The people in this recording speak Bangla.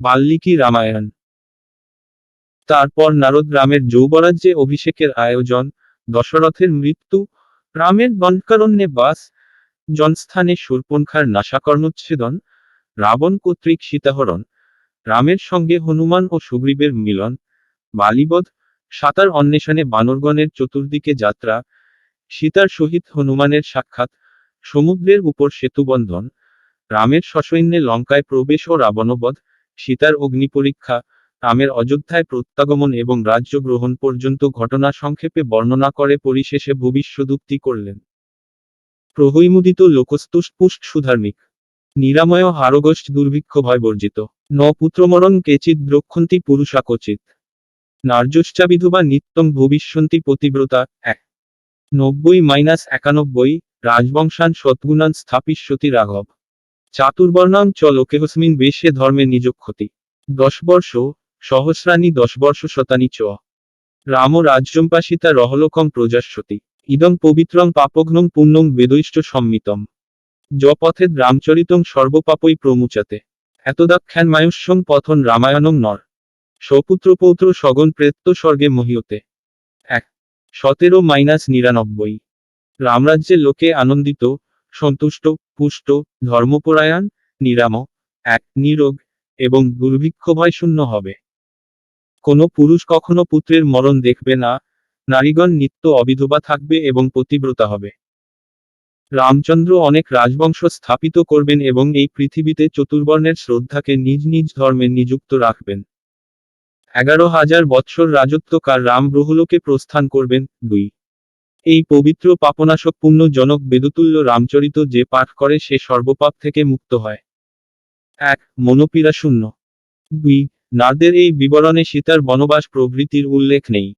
বাল্মীকি রামায়ণ। তারপর নারদ রামের যৌবরাজ্যে অভিষেকের আয়োজন, দশরথের মৃত্যু, রামের দণ্ডকারণ্যে বাস, জনস্থানে শূর্পণখার নাশাকর্ণচ্ছেদন রাবণ কর্তৃক সীতাহরণ, রামের সঙ্গে হনুমান ও সুগ্রীবের মিলন, বালিবধ, সাতার অন্বেষণে বানরগণের চতুর্দিকে যাত্রা, সীতার সহিত হনুমানের সাক্ষাৎ, সমুদ্রের উপর সেতুবন্ধন, রামের সসৈন্যে লঙ্কায় প্রবেশ ও রাবণবধ সীতার অগ্নিপরীক্ষা রামের অযোধ্যায় প্রত্যাগমন এবং রাজ্য গ্রহণ পর্যন্ত ঘটনা সংক্ষেপে বর্ণনা করে পরিশেষে ভবিষ্যদুক্তি করলেন। প্রহৈমুদিত লোকস্তুষ্পুষ্ট সুধার্মিক, নিরাময় হারগোষ্ঠ দুর্ভিক্ষ ভয় বর্জিত ন পুত্রমরণ কেচিৎ দ্রক্ষন্তি পুরুষা কচিত নার্যশ্চা বিধবা নিত্যম ভবিষ্যন্তি পতিব্রতা এক, নব্বই মাইনাস একানব্বই, রাজবংশান সদ্গুণান স্থাপিষ্যতি রাঘব। চাতুর্বর্ণাং চ লোকেহস্মিন বেশে ধর্মে নিজক্ষতি দশ বর্ষ সহস্রাণী দশ বর্ষ শতানি চ। রাম রাজ্যম্পাসিতা রহলোকম প্রজাস্বতি। ইদং পবিত্রং পাপঘ্নং পুণ্যং বেদৈষ্ট সম্মিতম। যপথেদ রামচরিতং সর্বপাপই প্রমুচাতে। এতদাখ্যান মায়ুষ্যং পথন রামায়ণং নর। সপুত্র পৌত্র সগন প্রেত্য স্বর্গে মহিয়তে। এক। সতেরো মাইনাস নিরানব্বই। রামরাজ্যের লোকে আনন্দিত, সন্তুষ্ট পুষ্ট, ধর্মপরায়ণ, নিরাম, এক, নিরোগ এবং দুর্ভিক্ষ ভয় শূন্য হবে। কোনো পুরুষ কখনো পুত্রের মরণ দেখবে না, নারীগণ নিত্য অবিধবা থাকবে এবং পতিব্রতা হবে। রামচন্দ্র অনেক রাজবংশ স্থাপিত করবেন এবং এই পৃথিবীতে চতুর্বর্ণের শ্রদ্ধাকে নিজ নিজ ধর্মে নিযুক্ত রাখবেন। এগারো হাজার বৎসর রাজত্বকার রাম ব্রহলোকে প্রস্থান করবেন দুই। এই পবিত্র পাপনাশক পুণ্য জনক বেদতুল্য রামচরিত যে পাঠ করে সে সর্বপাপ থেকে মুক্ত হয়। এক, মনোপীড়া শূন্য। দুই, নারদের এই বিবরণে সীতার বনবাস প্রভৃতির উল্লেখ নেই।